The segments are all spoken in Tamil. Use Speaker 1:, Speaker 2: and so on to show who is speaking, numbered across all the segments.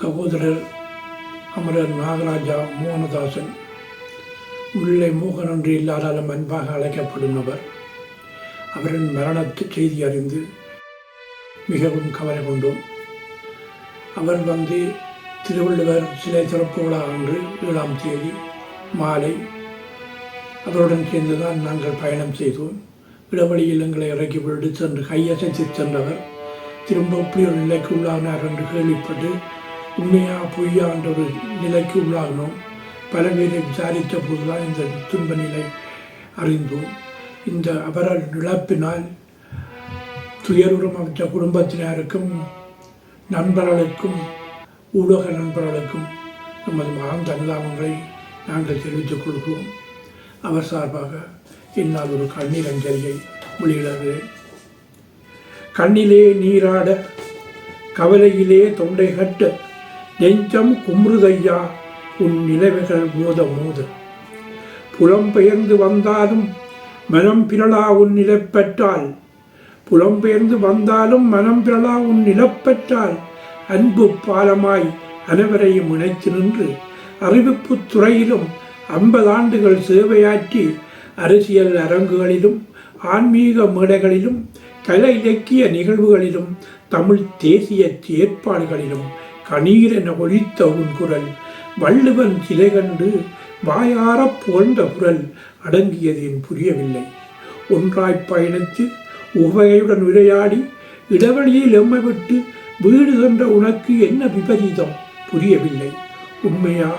Speaker 1: சகோதரர் அமரர் நாகராஜா மோகனதாசன் முல்லை மோகன் இல்லாதாலும் அன்பாக அழைக்கப்படும் நபர். அவரின் மரணத்து செய்தி அறிந்து மிகவும் கவலை கொண்டோம். அவர் வந்து திருவள்ளுவர் சிலை திறப்பு விழா அன்று ஏழாம் தேதி மாலை அவருடன் சேர்ந்துதான் நாங்கள் பயணம் செய்தோம். இடைவெளியில் எங்களை இறக்கி விட்டு சென்று கையசைத்து சென்றவர் திரும்ப இப்படி ஒரு நிலைக்கு உள்ளானார் என்று கேள்விப்பட்டு உண்மையா பொய்யா என்ற ஒரு நிலைக்கு உள்ளாகினோம் பல பேரை விசாரித்த போதுதான் இந்த துன்ப நிலை அறிந்தோம். இந்த அவரால் இழப்பினால் துயருறம் அமைச்ச குடும்பத்தினருக்கும் நண்பர்களுக்கும் ஊடக நண்பர்களுக்கும் நமது மகான் அனுதாபங்களை நாங்கள் தெரிவித்துக் கொள்கிறோம். அவர் சார்பாக என்னால் ஒரு கண்ணீர் அஞ்சலியை வெளியிடுகிறேன் கண்ணிலே நீராட கவலையிலே தொண்டை கட்ட நெஞ்சம் கும்ருதையா உன் நிலைமைகள் மோத மோது. புலம்பெயர்ந்து வந்தாலும் மனம் பிறளா உன் நிலைப்பெற்றால். புலம்பெயர்ந்து வந்தாலும் மனம் பிறளா உன் நிலப்பெற்றால். அன்பு பாலமாய் அனைவரையும் இணைத்து நின்று அறிவிப்பு துறையிலும் ஐம்பது ஆண்டுகள் சேவையாற்றி அரசியல் அரங்குகளிலும் ஆன்மீக மேடைகளிலும் கலை இலக்கிய நிகழ்வுகளிலும் தமிழ் தேசிய செயற்பாடுகளிலும் கணீரென ஒழித்த உன் குரல் வள்ளுவன் சிலை கண்டு வாயாரப் புகழ்ந்த குரல் அடங்கியது என் புரியவில்லை. ஒன்றாய்ப் பயணித்து உவகையுடன் விளையாடி இடைவெளியில் எம்மை விட்டு வீடு சென்ற உனக்கு என்ன விபரீதம்? புரியவில்லை. உண்மையா?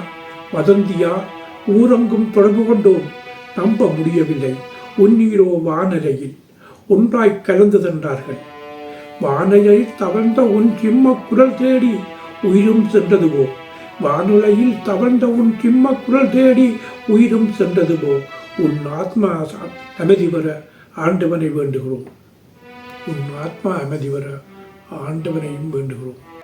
Speaker 1: வதந்தியா? ஊரங்கும் தொடர்பு கொண்டோம்? நம்ப முடியவில்லை. உன்னீரோ வானலையில் ஒன்றாய் கலந்ததென்றார்கள் வானலையில் தவழ்ந்த உன் சிம்ம குரல் தேடி உயிரும் சென்றது போ வானுலையில் தவழ்ந்த உன் சிம்ம குரல் தேடி உயிரும் சென்றது போ உன் ஆத்மா அமைதி வர ஆண்டவனை வேண்டுகிறோம். உன் ஆத்மா அமைதி வர ஆண்டவனையும் வேண்டுகிறோம்.